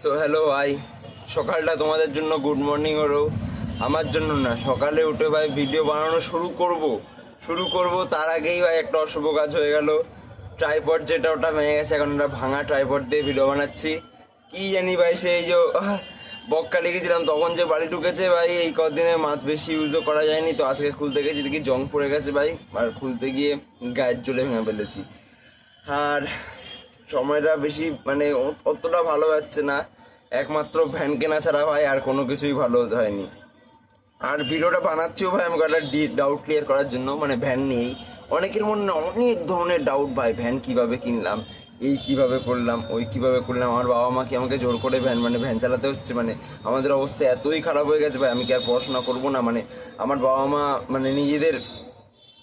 So hello ভাই সকালটা তোমাদের জন্য গুড মর্নিং হলো আমার জন্য না সকালে উঠে ভাই ভিডিও বানানো শুরু করব। শুরু করব তার আগেই ভাই একটা অশুভ কাজ হয়ে গেল। ট্রাইপড যেটা ওটা ভেঙে গেছে এখন ওটা ভাঙা ট্রাইপড দিয়ে ভিডিও বানাচ্ছি। কি জানি ভাই সেই যে আহ, বকখালি গেছিলাম তখন যে বাড়ি ঢুকেছে ভাই এই কদিনে মাছ বেশি ইউজও করা যায়নি তো আজকে খুলতে গেছি দেখি জং পড়ে গেছে ভাই আর খুলতে গিয়ে গায়ের জলে ভেঙে ফেলেছি। আর সময়টা বেশি মানে অতটা ভালো যাচ্ছে না। একমাত্র ভ্যান কেনা ছাড়া ভাই আর কোনো কিছুই ভালো হয়নি। আর ভিডিওটা বানাচ্ছিও ভাই আমাকে একটা ডাউট ক্লিয়ার করার জন্য মানে ভ্যান নিয়েই অনেকের মনে অনেক ধরনের ডাউট ভাই ভ্যান কীভাবে কিনলাম? এই কীভাবে করলাম? ওই কীভাবে করলাম? আমার বাবা মা কি আমাকে জোর করে ভ্যান মানে ভ্যান চালাতে হচ্ছে? মানে আমাদের অবস্থা এতই খারাপ হয়ে গেছে ভাই, আমি কি আর পড়াশোনা করব না? মানে আমার বাবা মা মানে নিজেদের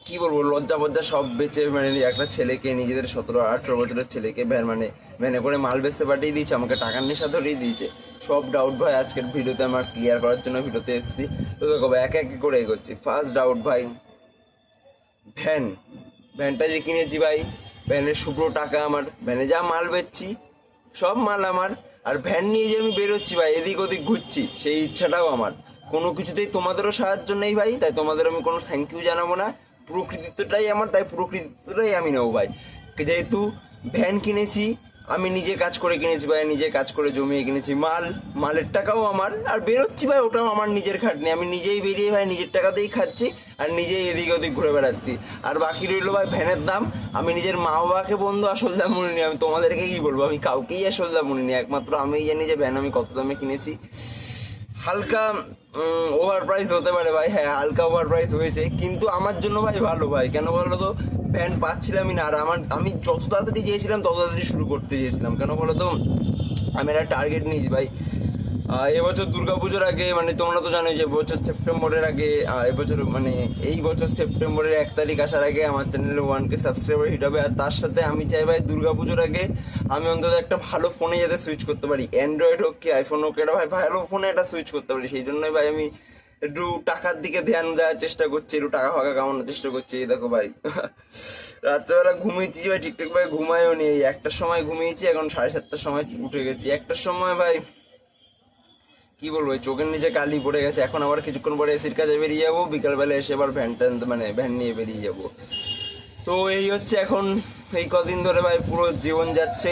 কি বলব, লজ্জা ফজ্জা সব বেচে মানে একটা ছেলেকে, নিজেদের সতেরো, আঠেরো বছরের ছেলেকে ভ্যান মানে ভ্যানে করে মাল বেচতে পাঠিয়ে দিয়েছে, আমাকে টাকার নেশা ধরিয়ে দিয়েছে। সব ডাউট ভাই, আজকের ভিডিওতে আমার ক্লিয়ার করার জন্য ভিডিওতে এসেছি। তো দেখো এক এক করে এগোচ্ছি। ফার্স্ট ডাউট ভাই, ভ্যান। ভ্যানটা যে কিনেছি ভাই, ভ্যানের শুভ্র টাকা আমার। ভ্যানে যা মাল বেচছি, সব মাল আমার। আর ভ্যান নিয়ে যে আমি বেরোচ্ছি ভাই, এদিক ওদিক ঘুরছি, সেই ইচ্ছাটাও আমার। কোনো কিছুতেই তোমাদেরও সাহায্য নেই ভাই, তাই তোমাদের আমি কোনো থ্যাংক ইউ জানাব না। পুরো কৃতিত্বটাই আমার, তাই পুরো কৃতিত্বটাই আমি নেব ভাই। যেহেতু ভ্যান কিনেছি, আমি নিজে কাজ করে কিনেছি ভাই, নিজে কাজ করে জমিয়ে কিনেছি। মাল, মালের টাকাও আমার, আর বেরোচ্ছি ভাই, ওটাও আমার নিজের খাটনি। আমি নিজেই বেরিয়ে ভাই, নিজের টাকাতেই খাচ্ছি, আর নিজেই এদিক ওদিক ঘুরে বেড়াচ্ছি। আর বাকি রইল ভাই ভ্যানের দাম। আমি নিজের মা বাবাকে বন্ধু আসল দাম মনে নিই আমি তোমাদেরকে কি বলব? আমি কাউকেই আসল দাম মনে নিই একমাত্র আমিই জানি যে ভ্যান আমি কত দামে কিনেছি। হালকা ওভার প্রাইস হতে পারে ভাই হ্যাঁ হালকা ওভার প্রাইস হয়েছে। কিন্তু আমার জন্য ভাই ভালো ভাই, কেন বলো তো? প্যান্ট পাচ্ছিলামই না, আর আমার আমি যত তাড়াতাড়ি চেয়েছিলাম, তত তাড়াতাড়ি শুরু করতে চেয়েছিলাম। কেন বলো তো? আমি একটা টার্গেট নিয়েছি ভাই। এবছর দুর্গাপুজোর আগে মানে তোমরা তো জানোই যে বছর সেপ্টেম্বরের আগে এবছর মানে এই বছর সেপ্টেম্বরের এক তারিখ আসার আগে আমার চ্যানেলে ওয়ান কে সাবস্ক্রাইবার হিট হবে। আর তার সাথে আমি চাই ভাই, দুর্গাপুজোর আগে আমি অন্তত একটা ভালো ফোনে যাতে সুইচ করতে পারি। অ্যান্ড্রয়েড হোক কি আইফোন হোক এটা ভাই ভালো ফোনে একটা সুইচ করতে পারি। সেই জন্যই ভাই আমি একটু টাকার দিকে ধ্যান দেওয়ার চেষ্টা করছি, একটু টাকা ফাঁকা কামানোর চেষ্টা করছি। দেখো ভাই, রাত্রেবেলা ঘুমিয়েছি ভাই, ঠিকঠাক ভাই ঘুমায়ও নি। এই একটার সময় ঘুমিয়েছি, এখন সাড়ে সাতটার সময় উঠে গেছি। একটার সময় ভাই কি বলব চোখের নিচে কালি পড়ে গেছে। এখন আবার কিছুক্ষণ পরে এসির কাজে বেরিয়ে যাব, বিকালবেলা এসে আবার ভ্যান ট্যান মানে ভ্যান নিয়ে বেরিয়ে যাব। তো এই হচ্ছে এখন, এই কদিন ধরে ভাই পুরো জীবন যাচ্ছে।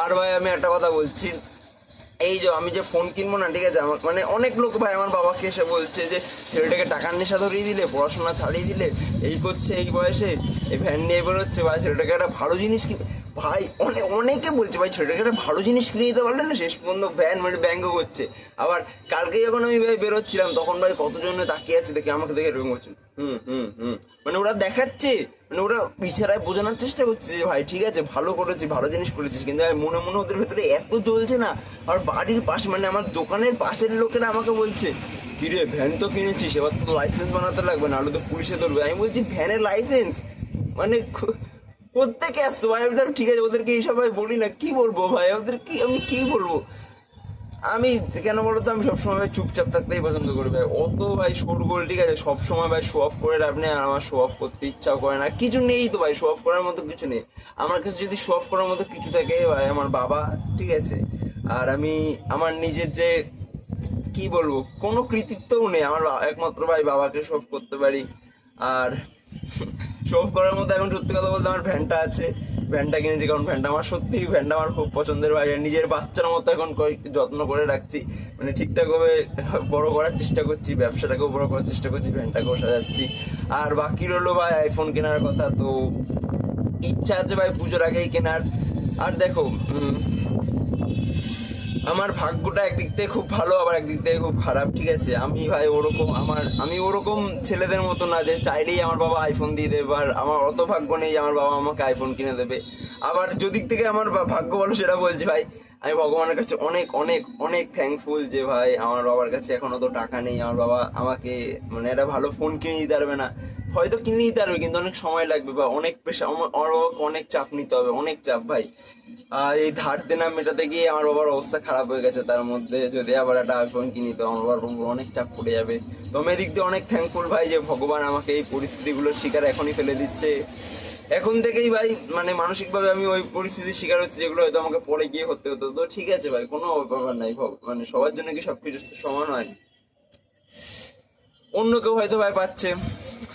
আর ভাই আমি একটা কথা বলছি, এই যে আমি যে ফোন কিনবো না, ঠিক আছে? আমার মানে অনেক লোক ভাই আমার বাবাকে এসে বলছে যে, ছেলেটাকে টাকার নেশা ধরিয়ে দিলে, পড়াশোনা ছাড়িয়ে দিলে, এই করছে, এই বয়সে, এই ভ্যান নিয়ে বেরোচ্ছে, ভাই ছেলেটাকে একটা ভালো জিনিস কিনে ভাই অনেক অনেকে বলছে, ভাই, ছেলেটাকে একটা ভালো জিনিস কিনে দিতে পারলে না শেষ পর্যন্ত ভ্যান মানে ব্যঙ্গ করছে। আবার কালকে যখন আমি ভাই বেরোচ্ছিলাম, তখন ভাই কতজনে তাকিয়ে আছে দেখে আমাকে দেখে এরকম করছে। হুম হুম হুম। মানে ওরা দেখাচ্ছে মানে ওরা ইশারায় বোঝানোর চেষ্টা করছে যে, ভাই, ঠিক আছে, ভালো করেছি, ভালো জিনিস করেছিস, কিন্তু ভাই, মনে মনে ওদের ভেতরে এত জ্বলছে না। আর বাড়ির পাশে মানে আমার দোকানের পাশের লোকেরা আমাকে বলছে, কিরে, ভ্যান তো কিনেছিস, এবার তো লাইসেন্স বানাতে লাগবে না তো পুলিশে ধরবে। আমি বলছি, ভ্যানের লাইসেন্স মানে কোত্থেকে আসছো ভাই আমি ঠিক আছে, ওদেরকে এইসব ভাই বলি না, কি বলব ভাই? ওদের কি, আমি কি বলব? আমি, কেন বলতো আমি সবসময় ভাই চুপচাপ থাকতেই পছন্দ করি ভাই। অত ভাই শোরগোল ঠিক আছে, সবসময় ভাই শো অফ করে নেই, আর আমার শো অফ করতে ইচ্ছাও করে না। কিছু নেই তো ভাই শো অফ করার মতো কিছু নেই। আমার কাছে যদি শো অফ করার মতো কিছু থাকে ভাই, আমার বাবা, ঠিক আছে, আর আমি, আমার নিজের যে, কি বলব, কোনো কৃতিত্বও নেই। আমার একমাত্র ভাই বাবাকে শো অফ করতে পারি, আর শোভ করার মতো এখন সত্যি কথা বলতে আমার ভ্যানটা আছে। ভ্যানটা কিনেছি কারণ ভ্যানটা আমার সত্যি, ভ্যানটা আমার খুব পছন্দের ভাই। নিজের বাচ্চার মতো এখন যত্ন করে রাখছি। মানে ঠিকঠাক ভাবে বড় করার চেষ্টা করছি, ব্যবসাটাকেও বড় করার চেষ্টা করছি ভ্যানটাকেও সাজাচ্ছি আর বাকি রইল ভাই আইফোন কেনার কথা, তো ইচ্ছা আছে ভাই পুজোর আগেই কেনার। আর দেখো আমার ভাগ্যটা একদিক থেকে খুব ভালো, আবার একদিক থেকে খুব খারাপ, ঠিক আছে? আমি ভাই ওরকম আমার, আমি ওরকম ছেলেদের মতো না যে চাইলেই আমার বাবা আইফোন দিয়ে দেবে, আর আমার অত ভাগ্য নেই আমার বাবা আমাকে আইফোন কিনে দেবে। আবার যেদিক থেকে আমার ভাগ্য ভালো সেটা বলছি ভাই আমি ভগবানের কাছে অনেক অনেক অনেক থ্যাঙ্কফুল যে ভাই, আমার বাবার কাছে এখন তো টাকা নেই, আমার বাবা আমাকে মানে একটা ভালো ফোন কিনে দিতে পারবে না। হয়তো কিনে দিতে পারবে, কিন্তু অনেক সময় লাগবে বা অনেক পেশা, আমার বাবাকে অনেক চাপ নিতে হবে, অনেক চাপ ভাই। আর এই ধার দেনা মেটাতে গিয়ে আমার বাবার অবস্থা খারাপ হয়ে গেছে, তার মধ্যে যদি আবার একটা আইফোন কিনি, তো আমার বাবার অনেক চাপ পড়ে যাবে। তো আমি এদিক দিয়ে অনেক থ্যাঙ্কফুল ভাই যে ভগবান আমাকে এই পরিস্থিতিগুলোর শিকার এখনই ফেলে দিচ্ছে। এখন থেকেই ভাই মানে মানসিকভাবে আমি ওই পরিস্থিতির শিকার হচ্ছে, যেগুলো হয়তো আমাকে পরে গিয়ে করতে হতো। তো ঠিক আছে ভাই, কোনো ব্যাপার নাই মানে সবার জন্য কি সবকিছু সমান হয়? অন্য কেউ হয়তো ভাই পাচ্ছে।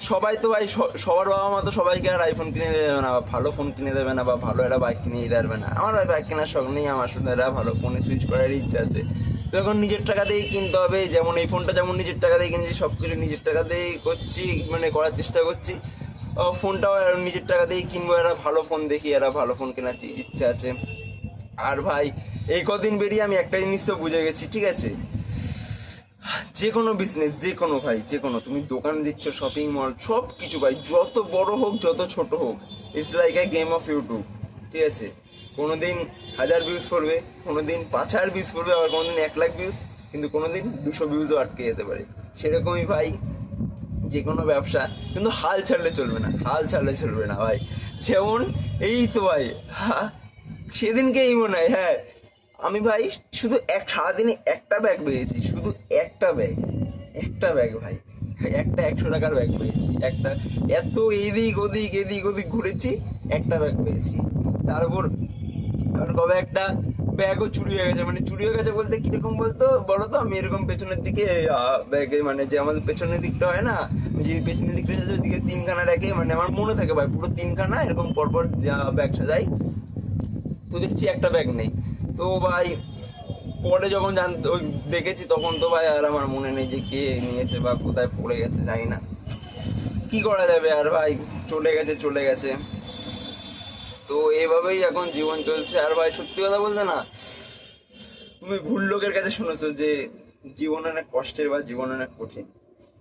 সবাই তো ভাই সবার বাবা মা তো সবাইকে আর আইফোন কিনে দেবে না, বা ভালো ফোন কিনে দেবে না, বা ভালো একটা বাইক কিনে দিতে না। আমার ভাই বাইক কেনার শখ নেই, আমার শুধু একটা ভালো ফোনে সুইচ করার ইচ্ছা আছে। তো এখন নিজের টাকা দিয়েই কিনতে হবে, যেমন এই ফোনটা যেমন নিজের টাকা দিয়ে কিনেছি সব কিছু নিজের টাকা দিয়েই করছি মানে করার চেষ্টা করছি। ফোনটাও আর নিজের টাকা দিয়েই কিনবো একটা ভালো ফোন দেখি একটা ভালো ফোন কেনার ইচ্ছা আছে। আর ভাই, এই কদিন বেরিয়ে আমি একটা জিনিস তো বুঝে গেছি, ঠিক আছে? যে কোনো বিজনেস যে কোনো ভাই, যে কোনো, তুমি দোকান দিচ্ছ শপিং মল সব কিছু ভাই, যত বড় হোক, যত ছোট হোক it's like a game of YouTube ঠিক আছে? কোনো দিন হাজার ভিউজ পড়বে কোনো দিন পাঁচ হাজার ভিউজ পড়বে, আবার কোনো দিন এক লাখ ভিউজ কিন্তু কোনো দিন দুশো ভিউজও আটকে যেতে পারে। সেরকমই ভাই যে কোনো ব্যবসা কিন্তু হাল ছাড়লে চলবে না হাল ছাড়লে চলবে না ভাই। যেমন এই তো ভাই হা, সেদিনকেই মনে হয় হ্যাঁ আমি ভাই শুধু এক সারাদিনে একটা ব্যাগ পেয়েছি শুধু একটা ব্যাগ একটা ব্যাগ ভাই একটা একশো টাকার ব্যাগ পেয়েছি একটা এত এদিক ওদিক এদিক ওদিক ঘুরেছি একটা ব্যাগ পেয়েছি। তার উপর আর কবে একটা ব্যাগও চুরি হয়ে গেছে। মানে চুরি হয়ে গেছে বলতে কীরকম বলতো? বলো তো আমি এরকম পেছনের দিকে ব্যাগে মানে যে আমাদের পেছনের দিকটা হয় না যে পেছনের দিকটা সাজাই ওইদিকে তিনখানা রেখে মানে আমার মনে থাকে ভাই, পুরো তিনখানা এরকম পরপর ব্যাগ সাজাই তো দেখছি একটা ব্যাগ নেই। তো ভাই, পরে যখন জানতে ওই দেখেছি তখন তো ভাই আর আমার মনে নেই যে কে নিয়েছে বা কোথায় পড়ে গেছে, জানি না। কি করা যাবে আর ভাই? চলে গেছে চলে গেছে। তো এভাবেই এখন জীবন চলছে। আর ভাই, সত্যি কথা বলতে না, তুমি ভুল লোকের কাছে শুনেছো যে জীবন অনেক কষ্টের বা জীবন অনেক কঠিন।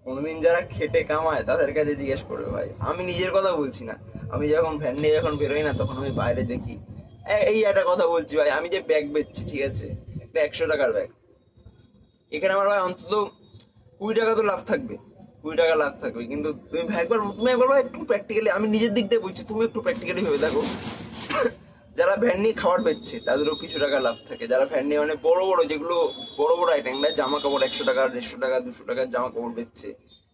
কোনোদিন যারা খেটে কামায়, তাদের কাছে জিজ্ঞেস করবে ভাই। আমি নিজের কথা বলছি না। আমি যখন ভ্যান নিয়ে যখন বেরোই না, তখন আমি বাইরে দেখি। এই একটা কথা বলছি ভাই, আমি যে ব্যাগ বেচছি, ঠিক আছে? একটা একশো টাকার ব্যাগ এখানে আমার ভাই অন্তত কুড়ি টাকা তো লাভ থাকবে। কুড়ি টাকা লাভ থাকবে। কিন্তু তুমি একবার তুমি একবার একটু প্র্যাকটিক্যালি আমি নিজের দিক দিয়ে বলছি, তুমি একটু প্র্যাকটিক্যালি ভেবে দেখো। যারা ভ্যান নিয়ে খাবার বেচছে, তাদেরও কিছু টাকা লাভ থাকে। যারা ভ্যান নিয়ে মানে বড় বড় যেগুলো বড় বড় আইটেম না জামা কাপড় একশো টাকা, দেড়শো টাকা, দুশো টাকার জামা কাপড় বেচছে,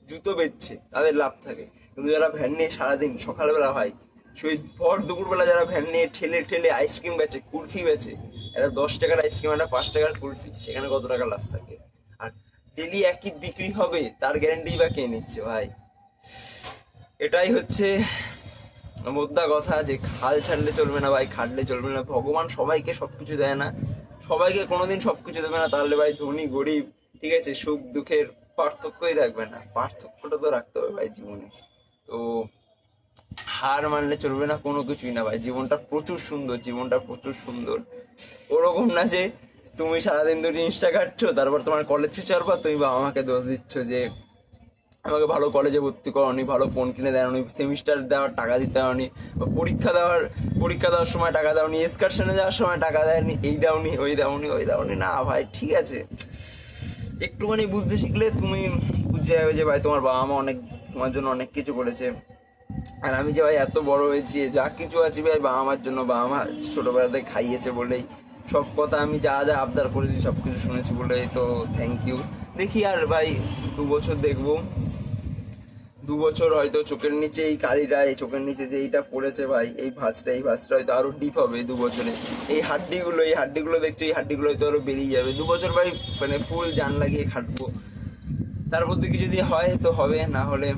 জুতো বেচছে, তাদের লাভ থাকে। কিন্তু যারা ভ্যান নিয়ে সারাদিন সকালবেলা হয়, সেই ভর দুপুরবেলা যারা ভ্যান নিয়ে ঠেলে ঠেলে আইসক্রিম বেচে, কুলফি বেচে একটা দশ টাকার আইসক্রিম একটা পাঁচ টাকার কুলফি, সেখানে কত টাকা লাভ থাকে? ডেলি একই বিক্রি হবে, তার গ্যারান্টি বা কে নিচ্ছে ভাই? এটাই হচ্ছে মোদ্দা কথা যে খাল ছাড়লে চলবে না ভাই, খাটলে চলবে না। ভগবান সবাইকে সবকিছু দেয় না। সবাইকে কোনোদিন সবকিছু দেবে না, তাহলে ভাই ধনী, গরিব, ঠিক আছে, সুখ দুঃখের পার্থক্যই থাকবে না। পার্থক্যটা তো রাখতে হবে ভাই জীবনে। তো হার মানলে চলবে না কোনো কিছুই না ভাই। জীবনটা প্রচুর সুন্দর, জীবনটা প্রচুর সুন্দর। ওরকম না যে তুমি সারাদিন ধরে ইনস্টা কাটছো, তারপর তোমার কলেজ শেষ হওয়ার পর তুমি বাবা মাকে দোষ দিচ্ছ যে আমাকে ভালো কলেজে ভর্তি করনি ভালো ফোন কিনে দেওয়ানি সেমিস্টার দেওয়ার টাকা দিতে হয়নি পরীক্ষা দেওয়ার পরীক্ষা দেওয়ার সময় টাকা দেওনি এক্সকারশনে যাওয়ার সময় টাকা দেয়নি, এই দাওনি, ওই দাওনি ওই দাওনি, না ভাই, ঠিক আছে। একটুখানি বুঝতে শিখলে তুমি বুঝে যাবে যে ভাই, তোমার বাবা মা অনেক, তোমার জন্য অনেক কিছু করেছে। আর আমি যে ভাই এত বড় হয়েছি, যা কিছু আছে ভাই, বাবা মার জন্য, বাবা মা ছোটবেলাতে খাইয়েছে বলেই সব কথা আমি যা যা আবদার করেছি সব কিছু শুনেছি বলেই তো থ্যাংক ইউ দেখি আর ভাই দু বছর দেখবো দু বছর হয়তো চোখের নিচে এই কালিটা এই চোখের নিচে যে এইটা পড়েছে ভাই এই ভাঁজটা এই ভাঁজটা হয়তো আরো ডিপ হবে এই দু বছরে এই হাড্ডিগুলো এই হাড্ডিগুলো দেখছো এই হাড্ডিগুলো হয়তো আরো বেরিয়ে যাবে দু বছর ভাই মানে ফুল জান লাগিয়ে খাটবো তারপর থেকে যদি হয় তো হবে না হলে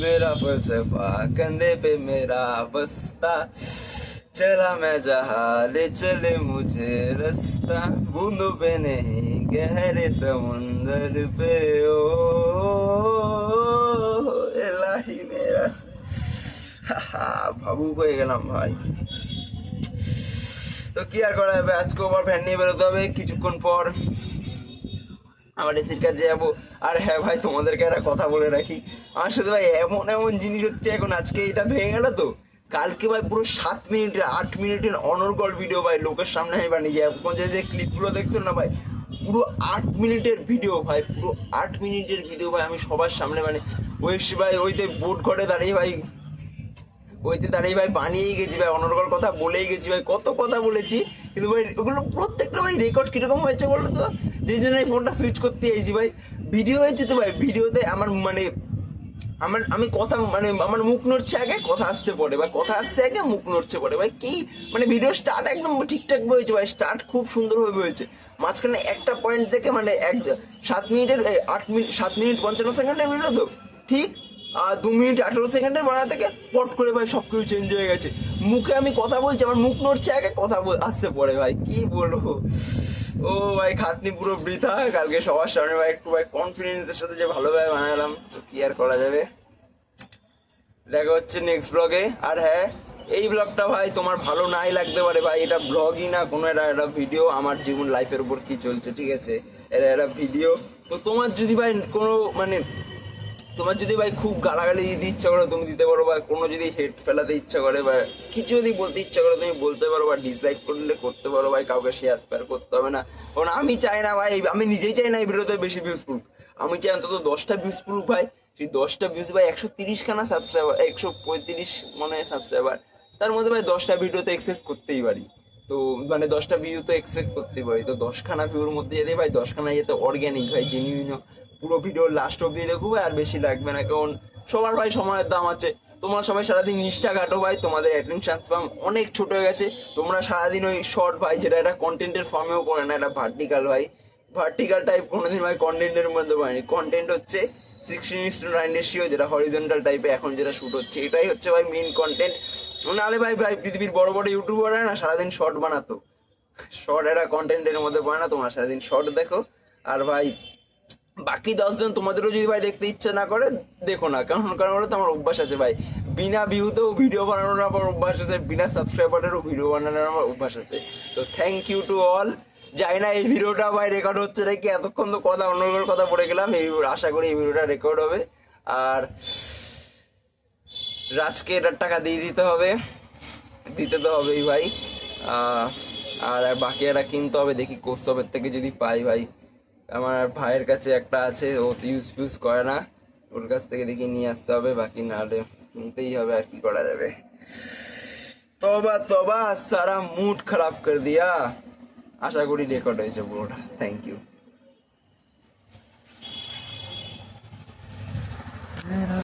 मेरा फलसफा कंधे पे मेरा बस्ता चला मैं जहाँ ले चले मुझे रास्ता बूंदों पे नहीं गहरे समुंदर पे ओ इलाही मेरा ভাবুক হয়ে গেলাম ভাই তো কি আর করা যাবে আজকে আবার ভ্যান নিয়ে বেরোতে হবে কিছুক্ষণ পর আমার এসির কাছে যাবো আর হ্যাঁ ভাই তোমাদেরকে একটা কথা বলে রাখি আমার সাথে ভাই এমন এমন জিনিস হচ্ছে এখন আজকে এটা ভেঙে গেল তো কালকে ভাই পুরো সাত মিনিটের, আট মিনিটের অনর্গল ভিডিও ভাই, লোকের সামনে আমি বানিয়ে এখন যে যে ক্লিপগুলো দেখছ না ভাই, পুরো আট মিনিটের ভিডিও ভাই, পুরো আট মিনিটের ভিডিও ভাই আমি সবার সামনে মানে ওই ভাই ওইতে বোট ঘরে দাঁড়িয়ে ভাই ওইতে দাঁড়িয়ে ভাই বানিয়েই গেছি ভাই, অনর্গল কথা বলেই গেছি ভাই, কত কথা বলেছি। কিন্তু ভাই, ওগুলো প্রত্যেকটা ভাই রেকর্ড কীরকম হয়েছে বলো তো যেই জন্য এই ফোনটা সুইচ করতে চাইছি ভাই। ভিডিও হয়েছে তো ভাই ভিডিওতে আমার মানে আমার, আমি কথা মানে আমার মুখ নড়ছে আগে, কথা আসতে পড়ে বা কথা আসতে আগে, মুখ নড়ছে পড়ে ভাই কি মানে ভিডিও স্টার্ট একদম ঠিকঠাক হয়েছে ভাই স্টার্ট খুব সুন্দরভাবে হয়েছে মাঝখানে একটা পয়েন্ট থেকে মানে এক, সাত মিনিটের আট মিনিট, সাত মিনিট পঞ্চান্ন সেকেন্ডের ভিডিও তো, ঠিক দু মিনিট, আঠেরো সেকেন্ডের বানা থেকে পট করে ভাই সব কিছু চেঞ্জ হয়ে গেছে। মুখে আমি কথা বলছি আমার মুখ নড়ছে, আগে কথা আসছে পড়ে ভাই, কি বলব? ও ভাই, খাটনি পুরো বৃথা, কালকে সবার সামনে ভাই একটু ভাই কনফিডেন্সের সাথে যে ভালোভাবে বানালাম, তো কি আর করা যাবে? দেখা হচ্ছে নেক্সট ব্লগে আর হ্যাঁ এই ব্লগটা ভাই তোমার ভালো নাই লাগতে পারে ভাই, এটা ব্লগই না, কোনো একটা একটা ভিডিও আমার জীবন লাইফের উপর কি চলছে, ঠিক আছে? এটা একটা ভিডিও তো তোমার যদি ভাই কোনো মানে তোমার যদি ভাই খুব গালাগালি দিতে ইচ্ছা করে তুমি দিতে পারো, বা কোনো যদি হেড ফেলাতে ইচ্ছা করে, বা কিছু যদি বলতে ইচ্ছা করে তুমি বলতে পারো, বা ডিসলাইক করলে করতে পারো ভাই, কাউকে শেয়ার ফেয়ার করতে হবে না। কারণ আমি চাই না ভাই, আমি নিজেই চাই না এই ভিডিওতে বেশি ভিউজ প্রুফ আমি চাই অন্তত দশটা ভিউজ প্রুফ ভাই। সেই দশটা ভিউজ ভাই একশো তিরিশ খানা সাবস্ক্রাইবার একশো পঁয়ত্রিশ মনে সাবস্ক্রাইবার তার মধ্যে ভাই দশটা ভিডিওতে এক্সপেক্ট করতেই পারি। তো মানে দশটা ভিউ তো এক্সপেক্ট করতে পারি। তো দশখানা ভিউর মধ্যে যেতে ভাই দশখানা যেতে অর্গ্যানিক ভাই জেনুইন পুরো ভিডিওর লাস্ট অব্দি দেখো আর বেশি লাগবে না, কারণ সবার ভাই সময়ের দাম আছে। তোমরা সবাই সারাদিন ইনস্টা ঘাটো ভাই, তোমাদের অ্যাটেনশন স্প্যাম অনেক ছোট হয়ে গেছে। তোমরা সারাদিন ওই শর্ট ভাই, যেটা একটা কন্টেন্টের ফর্মেও পড়ে না এটা ভার্টিক্যাল ভাই। ভার্টিক্যাল টাইপ কোনোদিন ভাই কন্টেন্টের মধ্যে পাইনি কন্টেন্ট হচ্ছে সিক্সটিন ইস নাইন রেশিও যেটা হরিজেন্টাল টাইপে এখন যেটা শ্যুট হচ্ছে। এটাই হচ্ছে ভাই মেন কন্টেন্ট নাহলে ভাই ভাই পৃথিবীর বড় বড় ইউটিউবাররা না সারাদিন শর্ট বানাতো। শর্ট একটা কন্টেন্টের মধ্যে পড়ে না, তোমরা সারাদিন শর্ট দেখো। আর ভাই বাকি দশজন তোমাদেরও যদি ভাই দেখতে ইচ্ছে না করে, দেখো না। কারণ কারণ ওটা তো আমার অভ্যাস আছে ভাই। বিনা ভিউতেও ভিডিও বানানোর আমার অভ্যাস আছে, বিনা সাবস্ক্রাইবারেরও ভিডিও বানানোর আমার অভ্যাস আছে। তো থ্যাংক ইউ টু অল যাই না এই ভিডিওটা ভাই রেকর্ড হচ্ছে নাকি, এতক্ষণ তো কথা, অন্য কথা পড়ে গেলাম। এই আশা করি এই ভিডিওটা রেকর্ড হবে। আর রাজকে এটার টাকা দিয়ে দিতে হবে। দিতে তো হবেই ভাই। আর বাকি একটা কিনতে হবে, দেখি কোস্তবের থেকে যদি পাই ভাই। আমার ভাইয়ের কাছে একটা আছে, ও ইউজ ফিউজ করে না। ওর কাছ থেকে দেখি নিয়ে আসতে হবে, বাকি নাহলে কিনতেই হবে আর কি করা যাবে। তবা তবা, সারা মুড খারাপ করে দিয়া। আশা করি রেকর্ড হয়েছে পুরোটা। Thank you